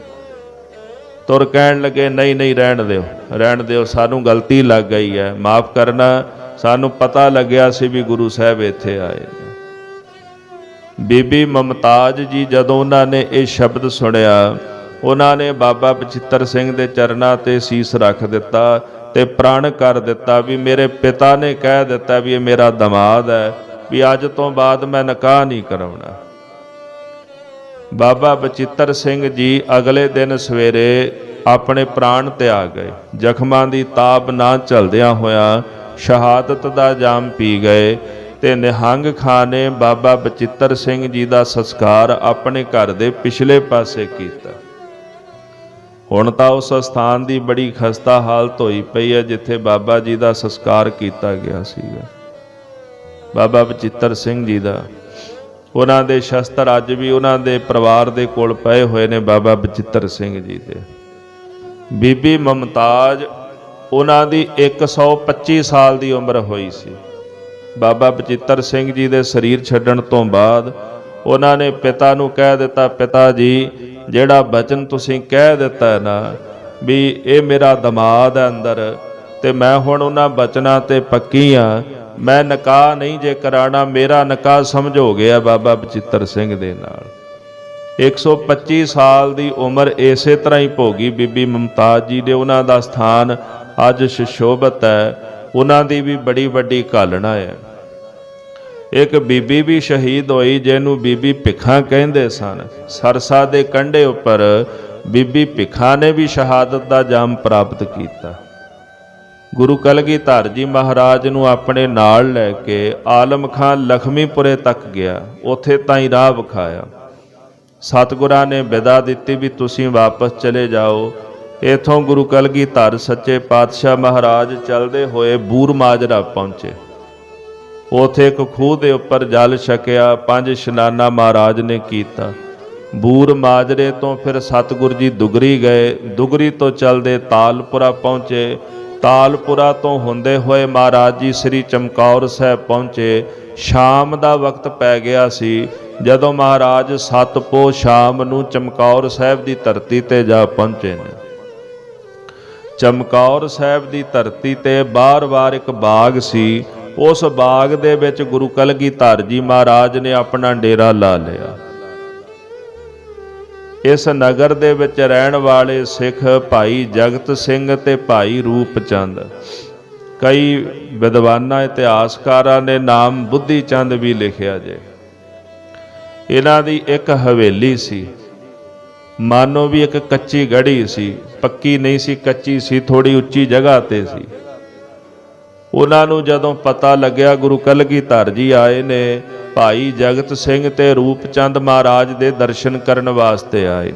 ਤੁਰ ਕਹਿਣ ਲੱਗੇ, ਨਹੀਂ ਨਹੀਂ, ਰਹਿਣ ਦਿਓ ਰਹਿਣ ਦਿਓ, ਸਾਨੂੰ ਗਲਤੀ ਲੱਗ ਗਈ ਹੈ, ਮਾਫ ਕਰਨਾ, ਸਾਨੂੰ ਪਤਾ ਲੱਗਿਆ ਸੀ ਵੀ ਗੁਰੂ ਸਾਹਿਬ ਇੱਥੇ ਆਏ ਬੀਬੀ ਮਮਤਾਜ ਜੀ ਜਦੋਂ ਉਹਨਾਂ ਨੇ ਇਹ ਸ਼ਬਦ ਸੁਣਿਆ, ਉਹਨਾਂ ਨੇ ਬਾਬਾ ਬਚਿੱਤਰ ਸਿੰਘ ਦੇ ਚਰਨਾਂ ਤੇ ਸੀਸ ਰੱਖ ਦਿੱਤਾ ਤੇ ਪ੍ਰਣ ਕਰ ਦਿੱਤਾ ਵੀ ਮੇਰੇ ਪਿਤਾ ਨੇ ਕਹਿ ਦਿੱਤਾ ਵੀ ਇਹ ਮੇਰਾ ਦਮਾਦ ਹੈ, ਵੀ ਅੱਜ ਤੋਂ ਬਾਅਦ ਮੈਂ ਨਿਕਾਹ ਨਹੀਂ ਕਰਾਉਣਾ। ਬਾਬਾ ਬਚਿੱਤਰ ਸਿੰਘ ਜੀ ਅਗਲੇ ਦਿਨ ਸਵੇਰੇ ਆਪਣੇ ਪ੍ਰਾਣ 'ਤੇ ਆ ਗਏ। ਜ਼ਖਮਾਂ ਦੀ ਤਾਬ ਨਾ ਝਲਦਿਆਂ ਹੋਇਆਂ ਸ਼ਹਾਦਤ ਦਾ ਜਾਮ ਪੀ ਗਏ ਤੇ ਨਿਹੰਗ ਖਾਂ ਨੇ ਬਾਬਾ ਬਚਿੱਤਰ ਸਿੰਘ ਜੀ ਦਾ ਸੰਸਕਾਰ ਆਪਣੇ ਘਰ ਦੇ ਪਿਛਲੇ ਪਾਸੇ ਕੀਤਾ। ਹੁਣ ਤਾਂ ਉਸ ਸਥਾਨ ਦੀ ਬੜੀ ਖਸਤਾ ਹਾਲਤ ਹੋਈ ਪਈ ਹੈ ਜਿੱਥੇ ਬਾਬਾ ਜੀ ਦਾ ਸੰਸਕਾਰ ਕੀਤਾ ਗਿਆ ਸੀਗਾ। ਬਾਬਾ ਬਚਿੱਤਰ ਸਿੰਘ ਜੀ ਦਾ। ਉਹਨਾਂ ਦੇ ਸ਼ਸਤਰ ਅੱਜ ਵੀ ਉਹਨਾਂ ਦੇ ਪਰਿਵਾਰ ਦੇ ਕੋਲ ਪਏ ਹੋਏ ਨੇ ਬਾਬਾ ਬਚਿੱਤਰ ਸਿੰਘ ਜੀ ਦੇ। ਬੀਬੀ ਮਮਤਾਜ ਉਹਨਾਂ ਦੀ 125 ਸਾਲ ਦੀ ਉਮਰ ਹੋਈ ਸੀ। ਬਾਬਾ ਬਚਿੱਤਰ ਸਿੰਘ ਜੀ ਦੇ ਸਰੀਰ ਛੱਡਣ ਤੋਂ ਬਾਅਦ ਉਹਨਾਂ ਨੇ ਪਿਤਾ ਨੂੰ ਕਹਿ ਦਿੱਤਾ, ਪਿਤਾ ਜੀ ਜਿਹੜਾ ਬਚਨ ਤੁਸੀਂ ਕਹਿ ਦਿੱਤਾ ਹੈ ਨਾ, ਵੀ ਇਹ ਮੇਰਾ ਦਮਾਦ ਹੈ ਅੰਦਰ, ਤੇ ਮੈਂ ਹੁਣ ਉਹਨਾਂ ਬਚਨਾਂ ਤੇ ਪੱਕੀ ਆ ਮੈਂ ਨਿਕਾਹ ਨਹੀਂ ਜੇ ਕਰਾਣਾ, ਮੇਰਾ ਨਿਕਾਹ ਹੋ ਗਿਆ ਬਾਬਾ ਬਚਿੱਤਰ ਸਿੰਘ ਦੇ ਨਾਲ। 125 ਸਾਲ ਦੀ ਉਮਰ ਇਸੇ ਤਰ੍ਹਾਂ ਹੀ ਭੋਗੀ ਬੀਬੀ ਮਮਤਾਜ ਜੀ ਦੇ ਉਹਨਾਂ ਦਾ ਸਥਾਨ ਅੱਜ ਸ਼ਸ਼ੋਭਤ ਹੈ। ਉਹਨਾਂ ਦੀ ਵੀ ਬੜੀ ਵੱਡੀ ਕਾਲਣਾ ਹੈ। ਇੱਕ ਬੀਬੀ ਵੀ ਸ਼ਹੀਦ ਹੋਈ, ਜਿਹਨੂੰ ਬੀਬੀ ਭਿੱਖਾਂ ਕਹਿੰਦੇ ਸਨ। ਸਰਸਾ ਦੇ ਕੰਢੇ ਉੱਪਰ ਬੀਬੀ ਭਿੱਖਾਂ ਨੇ ਵੀ ਸ਼ਹਾਦਤ ਦਾ ਜਾਮ ਪ੍ਰਾਪਤ ਕੀਤਾ। ਗੁਰੂ ਕਲਗੀਧਰ ਜੀ ਮਹਾਰਾਜ ਨੂੰ ਆਪਣੇ ਨਾਲ ਲੈ ਕੇ ਆਲਮ ਖਾਨ ਲਖਮੀਪੁਰੇ ਤੱਕ ਗਿਆ। ਉੱਥੇ ਤਾਈਂ ਰਾਹ ਵਿਖਾਇਆ। ਸਤਿਗੁਰਾਂ ਨੇ ਵਿਦਾ ਦਿੱਤੀ ਵੀ ਤੁਸੀਂ ਵਾਪਸ ਚਲੇ ਜਾਓ। ਇਥੋਂ ਗੁਰੂ ਕਲਗੀਧਰ ਸੱਚੇ ਪਾਤਸ਼ਾਹ ਮਹਾਰਾਜ ਚੱਲਦੇ ਹੋਏ ਬੂਰ ਮਾਜਰਾ ਪਹੁੰਚੇ। ਉਥੇ ਇੱਕ ਖੂਹ ਦੇ ਉੱਪਰ ਜਲ ਛਕਿਆ, ਪੰਜ ਇਸ਼ਨਾਨਾ ਮਹਾਰਾਜ ਨੇ ਕੀਤਾ। ਬੂਰ ਮਾਜਰੇ ਤੋਂ ਫਿਰ ਸਤਿਗੁਰ ਜੀ ਦੁਗਰੀ ਗਏ। ਦੁਗਰੀ ਤੋਂ ਚੱਲਦੇ ਤਾਲਪੁਰਾ ਪਹੁੰਚੇ। ਤਾਲਪੁਰਾ ਤੋਂ ਹੁੰਦੇ ਹੋਏ ਮਹਾਰਾਜ ਜੀ ਸ੍ਰੀ ਚਮਕੌਰ ਸਾਹਿਬ ਪਹੁੰਚੇ। ਸ਼ਾਮ ਦਾ ਵਕਤ ਪੈ ਗਿਆ ਸੀ। ਜਦੋਂ ਮਹਾਰਾਜ ਸਤਪੋ ਸ਼ਾਮ ਨੂੰ ਚਮਕੌਰ ਸਾਹਿਬ ਦੀ ਧਰਤੀ ਤੇ ਜਾ ਪਹੁੰਚੇ ਨੇ। ਚਮਕੌਰ ਸਾਹਿਬ ਦੀ ਧਰਤੀ ਤੇ ਬਾਰ-ਬਾਰ ਇੱਕ ਬਾਗ ਸੀ। ਉਸ ਬਾਗ ਦੇ ਵਿੱਚ ਗੁਰੂ ਕਲਗੀਧਰ ਜੀ ਮਹਾਰਾਜ ਨੇ ਆਪਣਾ ਡੇਰਾ ਲਾ ਲਿਆ। ਇਸ ਨਗਰ ਦੇ ਵਿੱਚ ਰਹਿਣ ਵਾਲੇ ਸਿੱਖ ਭਾਈ ਜਗਤ ਸਿੰਘ ਤੇ ਭਾਈ ਰੂਪਚੰਦ, ਕਈ ਵਿਦਵਾਨਾਂ ਇਤਿਹਾਸਕਾਰਾਂ ਨੇ ਨਾਮ ਬੁੱਧੀ ਚੰਦ ਵੀ ਲਿਖਿਆ ਜੇ। ਇਹਨਾਂ ਦੀ ਇੱਕ ਹਵੇਲੀ ਸੀ। ਮਾਨੋ ਵੀ ਇੱਕ ਕੱਚੀ ਗੜੀ ਸੀ। ਪੱਕੀ ਨਹੀਂ ਸੀ, ਕੱਚੀ ਸੀ ਥੋੜੀ ਉੱਚੀ ਜਗ੍ਹਾ ਤੇ ਸੀ। ਉਹਨਾਂ ਨੂੰ ਜਦੋਂ ਪਤਾ ਲੱਗਿਆ ਗੁਰੂ ਕਲਗੀਧਰ ਜੀ ਆਏ ਨੇ, ਭਾਈ ਜਗਤ ਸਿੰਘ ਤੇ ਰੂਪਚੰਦ ਮਹਾਰਾਜ ਦੇ ਦਰਸ਼ਨ ਕਰਨ ਵਾਸਤੇ ਆਏ।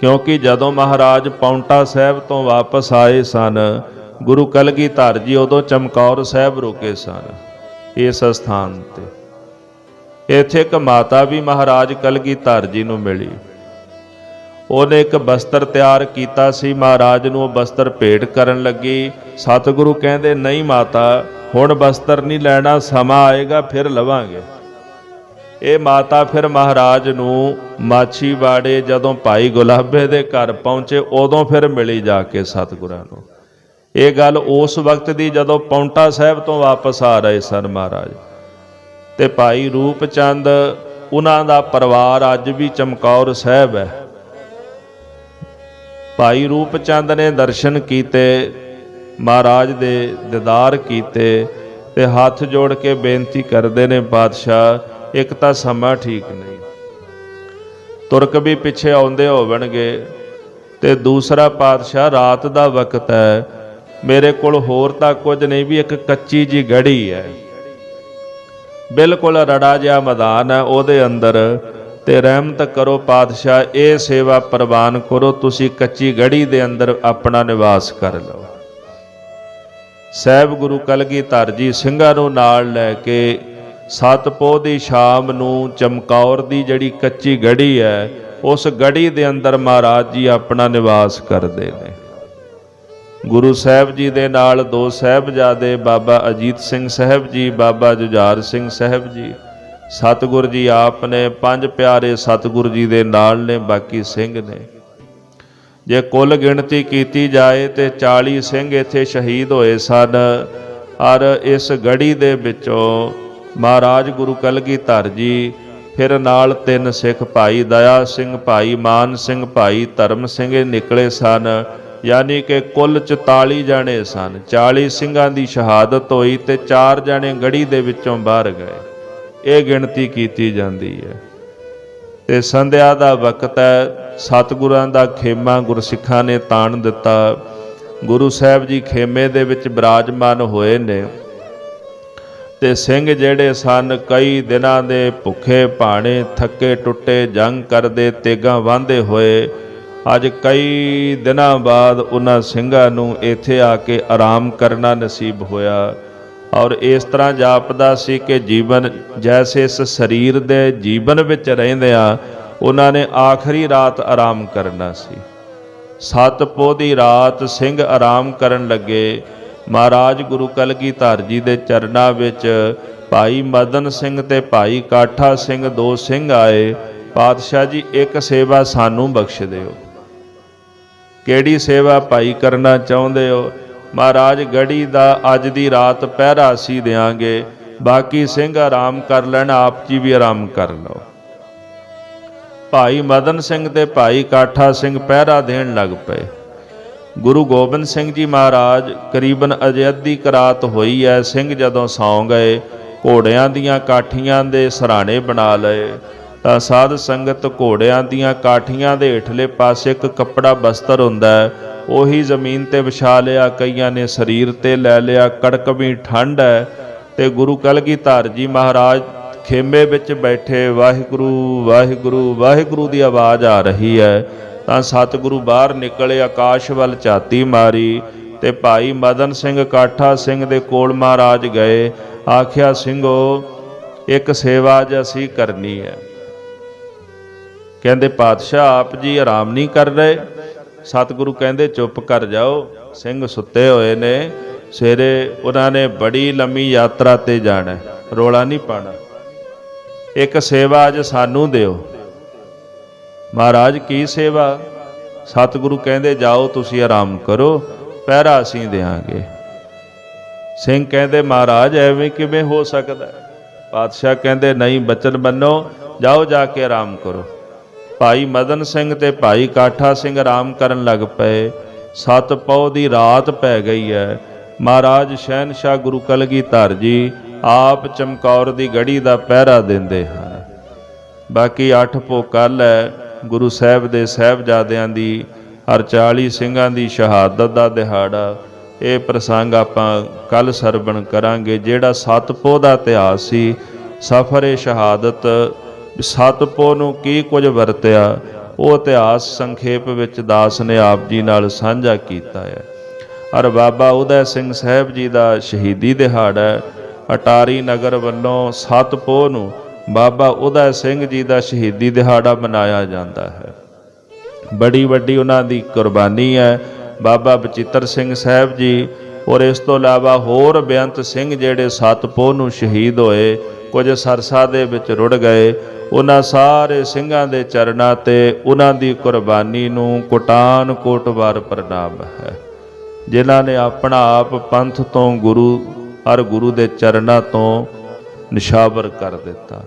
ਕਿਉਂਕਿ ਜਦੋਂ ਮਹਾਰਾਜ ਪੌਂਟਾ ਸਾਹਿਬ ਤੋਂ ਵਾਪਸ ਆਏ ਸਨ, ਗੁਰੂ ਕਲਗੀਧਰ ਜੀ ਉਦੋਂ ਚਮਕੌਰ ਸਾਹਿਬ ਰੁਕੇ ਸਨ, ਇਸ ਸਥਾਨ ਤੇ। ਇੱਥੇ ਇੱਕ ਮਾਤਾ ਵੀ ਮਹਾਰਾਜ ਕਲਗੀਧਰ ਜੀ ਨੂੰ ਮਿਲੀ। ਉਹਨੇ ਇੱਕ ਬਸਤਰ ਤਿਆਰ ਕੀਤਾ ਸੀ। ਮਹਾਰਾਜ ਨੂੰ ਉਹ ਬਸਤਰ ਭੇਟ ਕਰਨ ਲੱਗੀ। ਸਤਿਗੁਰੂ ਕਹਿੰਦੇ, ਨਹੀਂ ਮਾਤਾ, ਹੁਣ ਬਸਤਰ ਨਹੀਂ ਲੈਣਾ, ਸਮਾਂ ਆਏਗਾ, ਫਿਰ ਲਵਾਂਗੇ। ਇਹ ਮਾਤਾ ਫਿਰ ਮਹਾਰਾਜ ਨੂੰ ਮਾਛੀਵਾੜੇ ਜਦੋਂ ਭਾਈ ਗੁਲਾਬੇ ਦੇ ਘਰ ਪਹੁੰਚੇ, ਉਦੋਂ ਫਿਰ ਮਿਲੀ ਜਾ ਕੇ ਸਤਿਗੁਰਾਂ ਨੂੰ। ਇਹ ਗੱਲ ਉਸ ਵਕਤ ਦੀ ਜਦੋਂ ਪੌਂਟਾ ਸਾਹਿਬ ਤੋਂ ਵਾਪਸ ਆ ਰਹੇ ਸਨ ਮਹਾਰਾਜ। ਤੇ ਭਾਈ ਰੂਪਚੰਦ, ਉਹਨਾਂ ਦਾ ਪਰਿਵਾਰ ਅੱਜ ਵੀ ਚਮਕੌਰ ਸਾਹਿਬ ਹੈ। ਭਾਈ ਰੂਪ ਚੰਦ ਨੇ ਦਰਸ਼ਨ ਕੀਤੇ, ਮਹਾਰਾਜ ਦੇ ਦੀਦਾਰ ਕੀਤੇ ਤੇ ਹੱਥ ਜੋੜ ਕੇ ਬੇਨਤੀ ਕਰਦੇ ਨੇ, ਬਾਦਸ਼ਾਹ, ਇੱਕ ਤਾਂ ਸਮਾਂ ਠੀਕ ਨਹੀਂ। ਤੁਰਕ ਵੀ ਪਿੱਛੇ ਆਉਂਦੇ ਹੋਵਣਗੇ ਤੇ ਦੂਸਰਾ ਪਾਤਸ਼ਾਹ ਰਾਤ ਦਾ ਵਕਤ ਹੈ, ਮੇਰੇ ਕੋਲ ਹੋਰ ਤਾਂ ਕੁਝ ਨਹੀਂ, ਵੀ ਇੱਕ ਕੱਚੀ ਜੀ ਗੜੀ ਹੈ। ਬਿਲਕੁਲ ਰੜਾ ਜਿਹਾ ਮੈਦਾਨ ਹੈ, ਉਹਦੇ ਅੰਦਰ ਤੇ ਰਹਿਮਤ ਕਰੋ ਪਾਤਸ਼ਾਹ, ਇਹ ਸੇਵਾ ਪ੍ਰਵਾਨ ਕਰੋ, ਤੁਸੀਂ ਕੱਚੀ ਗੜੀ ਦੇ ਅੰਦਰ ਆਪਣਾ ਨਿਵਾਸ ਕਰ ਲਓ। ਸਹਿਬ ਗੁਰੂ ਕਲਗੀਧਰ ਜੀ ਸਿੰਘਾਂ ਨੂੰ ਨਾਲ ਲੈ ਕੇ ਸਤਪੋਹ ਦੀ ਸ਼ਾਮ ਨੂੰ ਚਮਕੌਰ ਦੀ ਜਿਹੜੀ ਕੱਚੀ ਗੜੀ ਹੈ, ਉਸ ਗੜੀ ਦੇ ਅੰਦਰ ਮਹਾਰਾਜ ਜੀ ਆਪਣਾ ਨਿਵਾਸ ਕਰਦੇ ਨੇ। ਗੁਰੂ ਸਾਹਿਬ ਜੀ ਦੇ ਨਾਲ ਦੋ ਸਾਹਿਬਜ਼ਾਦੇ, ਬਾਬਾ ਅਜੀਤ ਸਿੰਘ ਸਾਹਿਬ ਜੀ, ਬਾਬਾ ਜੁਝਾਰ ਸਿੰਘ ਸਾਹਿਬ ਜੀ ਸਤਿਗੁਰ ਜੀ ਆਪ ਨੇ, ਪੰਜ ਪਿਆਰੇ ਸਤਿਗੁਰ ਜੀ ਦੇ ਨਾਲ ਨੇ, ਬਾਕੀ ਸਿੰਘ ਨੇ। ਜੇ ਕੁੱਲ ਗਿਣਤੀ ਕੀਤੀ ਜਾਏ ਤੇ 40 ਸਿੰਘ ਇੱਥੇ ਸ਼ਹੀਦ ਹੋਏ ਸਨ। ਔਰ ਇਸ ਗੜੀ ਦੇ ਵਿੱਚੋਂ ਮਹਾਰਾਜ ਗੁਰੂ ਕਲਗੀਧਰ ਜੀ, ਫਿਰ ਨਾਲ ਤਿੰਨ ਸਿੱਖ ਭਾਈ, ਦਇਆ ਸਿੰਘ ਭਾਈ, ਮਾਨ ਸਿੰਘ ਭਾਈ, ਧਰਮ ਸਿੰਘ ਨਿਕਲੇ ਸਨ। ਯਾਨੀ ਕਿ ਕੁੱਲ 44 ਜਣੇ ਸਨ। 40 ਸਿੰਘਾਂ ਦੀ ਸ਼ਹਾਦਤ ਹੋਈ ਤੇ 4 ਜਣੇ ਗੜੀ ਦੇ ਵਿੱਚੋਂ ਬਾਹਰ ਗਏ। ਇਹ ਗਿਣਤੀ ਕੀਤੀ ਜਾਂਦੀ ਹੈ। ਤੇ ਸੰਧਿਆ ਦਾ ਵਕਤ ਹੈ, ਸਤਿਗੁਰਾਂ ਦਾ ਖੇਮਾ ਗੁਰਸਿੱਖਾਂ ਨੇ ਤਾਣ ਦਿੱਤਾ। ਗੁਰੂ ਸਾਹਿਬ ਜੀ ਖੇਮੇ ਦੇ ਵਿੱਚ ਬਿਰਾਜਮਾਨ ਹੋਏ ਨੇ। ਤੇ ਸਿੰਘ ਜਿਹੜੇ ਸਨ, ਕਈ ਦਿਨਾਂ ਦੇ ਭੁੱਖੇ ਭਾਣੇ, ਥੱਕੇ ਟੁੱਟੇ, ਜੰਗ ਕਰਦੇ, ਤੇਗਾਂ ਵਾਂਦੇ ਹੋਏ। ਅੱਜ ਕਈ ਦਿਨਾਂ ਬਾਅਦ ਉਹਨਾਂ ਸਿੰਘਾਂ ਨੂੰ ਇੱਥੇ ਆ ਕੇ ਆਰਾਮ ਕਰਨਾ ਨਸੀਬ ਹੋਇਆ। ਔਰ ਇਸ ਤਰ੍ਹਾਂ ਜਾਪਦਾ ਸੀ ਕਿ ਜੀਵਨ ਜੈਸੇ ਇਸ ਸਰੀਰ ਦੇ ਜੀਵਨ ਵਿੱਚ ਰਹਿੰਦੇ ਆ, ਉਹਨਾਂ ਨੇ ਆਖਰੀ ਰਾਤ ਆਰਾਮ ਕਰਨਾ ਸੀ। ਸਤ ਪੋਹ ਦੀ ਰਾਤ ਸਿੰਘ ਆਰਾਮ ਕਰਨ ਲੱਗੇ। ਮਹਾਰਾਜ ਗੁਰੂ ਕਲਗੀਧਰ ਜੀ ਦੇ ਚਰਨਾਂ ਵਿੱਚ ਭਾਈ ਮਦਨ ਸਿੰਘ ਤੇ ਭਾਈ ਕਾਠਾ ਸਿੰਘ ਦੋ ਸਿੰਘ ਆਏ। ਪਾਤਸ਼ਾਹ ਜੀ, ਇੱਕ ਸੇਵਾ ਸਾਨੂੰ ਬਖਸ਼ ਦਿਓ। ਕਿਹੜੀ ਸੇਵਾ ਭਾਈ ਕਰਨਾ ਚਾਹੁੰਦੇ ਹੋ? ਮਹਾਰਾਜ, ਗੜੀ ਦਾ ਅੱਜ ਦੀ ਰਾਤ ਪਹਿਰਾ ਅਸੀਂ ਦੇਾਂਗੇ ਬਾਕੀ ਸਿੰਘ ਆਰਾਮ ਕਰ ਲੈਣ, ਆਪ ਜੀ ਵੀ ਆਰਾਮ ਕਰ ਲਓ। ਭਾਈ ਮਦਨ ਸਿੰਘ ਤੇ ਭਾਈ ਕਾਠਾ ਸਿੰਘ ਪਹਿਰਾ ਦੇਣ ਲੱਗ ਪਏ। ਗੁਰੂ ਗੋਬਿੰਦ ਸਿੰਘ ਜੀ ਮਹਾਰਾਜ, ਕਰੀਬਨ ਅਜੇ ਅੱਧੀ ਰਾਤ ਹੋਈ ਐ, ਸਿੰਘ ਜਦੋਂ ਸੌਂ ਗਏ, ਘੋੜਿਆਂ ਦੀਆਂ ਕਾਠੀਆਂ ਦੇ ਸਰਾਣੇ ਬਣਾ ਲਏ। ਤਾਂ ਸਾਧ ਸੰਗਤ ਘੋੜਿਆਂ ਦੀਆਂ ਕਾਠੀਆਂ ਦੇ ਹੇਠਲੇ ਪਾਸੇ ਇੱਕ ਕੱਪੜਾ ਬਸਤਰ ਹੁੰਦਾ ਹੈ ਉਹੀ ਜ਼ਮੀਨ ਤੇ ਵਿਛਾ ਲਿਆ, ਕਈਆਂ ਨੇ ਸਰੀਰ ਤੇ ਲੈ ਲਿਆ, ਕੜਕ ਵੀ ਠੰਡ ਹੈ। ਤੇ ਗੁਰੂ ਕਲਗੀਧਰ ਜੀ ਮਹਾਰਾਜ ਖੇਮੇ ਵਿੱਚ ਬੈਠੇ, ਵਾਹਿਗੁਰੂ ਵਾਹਿਗੁਰੂ ਵਾਹਿਗੁਰੂ ਦੀ ਆਵਾਜ਼ ਆ ਰਹੀ ਹੈ। ਤਾਂ ਸਤਿਗੁਰੂ ਬਾਹਰ ਨਿਕਲੇ, ਆਕਾਸ਼ ਵੱਲ ਝਾਤੀ ਮਾਰੀ ਤੇ ਭਾਈ ਮਦਨ ਸਿੰਘ ਕਾਠਾ ਸਿੰਘ ਦੇ ਕੋਲ ਮਹਾਰਾਜ ਗਏ। ਆਖਿਆ, ਸਿੰਘੋ, ਇੱਕ ਸੇਵਾ ਜ ਅਸੀਂ ਕਰਨੀ ਹੈ। ਕਹਿੰਦੇ, ਪਾਤਸ਼ਾਹ ਆਪ ਜੀ ਆਰਾਮ ਨਹੀਂ ਕਰ ਰਹੇ? ਸਤਿਗੁਰੂ ਕਹਿੰਦੇ ਚੁੱਪ ਕਰ ਜਾਓ ਸਿੰਘ ਸੁੱਤੇ ਹੋਏ ਨੇ ਸਵੇਰੇ ਉਹਨਾਂ ਨੇ ਬੜੀ ਲੰਮੀ ਯਾਤਰਾ ਤੇ ਜਾਣਾ ਹੈ, ਰੋਲਾ ਨਹੀਂ ਪਾਣਾ। ਇੱਕ ਸੇਵਾ ਅੱਜ ਸਾਨੂੰ ਦਿਓ। ਮਹਾਰਾਜ ਕੀ ਸੇਵਾ? ਸਤਿਗੁਰੂ ਕਹਿੰਦੇ ਜਾਓ ਤੁਸੀਂ ਆਰਾਮ ਕਰੋ ਪਹਿਰਾ ਅਸੀਂ ਦੇਾਂਗੇ ਸਿੰਘ ਕਹਿੰਦੇ ਮਹਾਰਾਜ ਐਵੇਂ ਕਿਵੇਂ ਹੋ ਸਕਦਾ? ਪਾਤਸ਼ਾਹ ਕਹਿੰਦੇ ਨਹੀਂ ਬਚਨ ਮੰਨੋ ਜਾਓ ਜਾ ਕੇ ਆਰਾਮ ਕਰੋ। ਭਾਈ ਮਦਨ ਸਿੰਘ ਤੇ ਭਾਈ ਕਾਠਾ ਸਿੰਘ ਆਰਾਮ ਕਰਨ ਲੱਗ ਪਏ। ਸਤ ਪਉ ਦੀ ਰਾਤ ਪੈ ਗਈ ਹੈ ਮਹਾਰਾਜ ਸ਼ਹਿਨशाह ਗੁਰੂ ਕਲਗੀਧਰ ਜੀ ਆਪ ਚਮਕੌਰ ਦੀ ਗੜੀ ਦਾ ਪਹਿਰਾ ਦਿੰਦੇ ਹਨ। ਬਾਕੀ 8 ਪੋ ਕੱਲ ਹੈ ਗੁਰੂ ਸਾਹਿਬ ਦੇ ਸਾਹਿਬਜ਼ਾਦਿਆਂ ਦੀ, ਹਰ 40 ਸਿੰਘਾਂ ਦੀ ਸ਼ਹਾਦਤ ਦਾ ਦਿਹਾੜਾ। ਇਹ ਪ੍ਰਸੰਗ ਆਪਾਂ ਕੱਲ ਸਰਵਣ ਕਰਾਂਗੇ, ਜਿਹੜਾ ਸਤਪੋ ਦਾ ਇਤਿਹਾਸ ਸੀ ਸਫਰੇ ਸ਼ਹਾਦਤ ਸਤਪੋ ਨੂੰ ਕੀ ਕੁਝ ਵਰਤਿਆ, ਉਹ ਇਤਿਹਾਸ ਸੰਖੇਪ ਵਿੱਚ ਦਾਸ ਨੇ ਆਪ ਜੀ ਨਾਲ ਸਾਂਝਾ ਕੀਤਾ ਹੈ। ਔਰ ਬਾਬਾ ਉਦੈ ਸਿੰਘ ਸਾਹਿਬ ਜੀ ਦਾ ਸ਼ਹੀਦੀ ਦਿਹਾੜਾ ਅਟਾਰੀ ਨਗਰ ਵੱਲੋਂ ਸਤਪੋ ਨੂੰ ਬਾਬਾ ਉਦੈ ਸਿੰਘ ਜੀ ਦਾ ਸ਼ਹੀਦੀ ਦਿਹਾੜਾ ਮਨਾਇਆ ਜਾਂਦਾ ਹੈ। ਬੜੀ ਵੱਡੀ ਉਹਨਾਂ ਦੀ ਕੁਰਬਾਨੀ ਹੈ। ਬਾਬਾ ਬਚਿੱਤਰ ਸਿੰਘ ਸਾਹਿਬ ਜੀ ਔਰ ਇਸ ਤੋਂ ਇਲਾਵਾ ਹੋਰ ਬੇਅੰਤ ਸਿੰਘ ਜਿਹੜੇ ਸਤਪੋਹ ਨੂੰ ਸ਼ਹੀਦ ਹੋਏ ਕੁਝ ਸਰਸਾ ਦੇ ਵਿੱਚ ਰੁੜ ਗਏ। ਉਹਨਾਂ ਸਾਰੇ ਸਿੰਘਾਂ ਦੇ ਚਰਨਾਂ ਤੇ ਉਹਨਾਂ ਦੀ ਕੁਰਬਾਨੀ ਨੂੰ ਕੋਟਾਨ ਕੋਟ ਵਾਰ ਪ੍ਰਣਾਮ ਹੈ। ਜਿਨ੍ਹਾਂ ਨੇ ਆਪਣਾ ਆਪ ਪੰਥ ਤੋਂ ਗੁਰੂ, ਹਰ ਗੁਰੂ ਦੇ ਚਰਨਾਂ ਤੋਂ ਨਿਸ਼ਾਵਰ ਕਰ ਦਿੱਤਾ।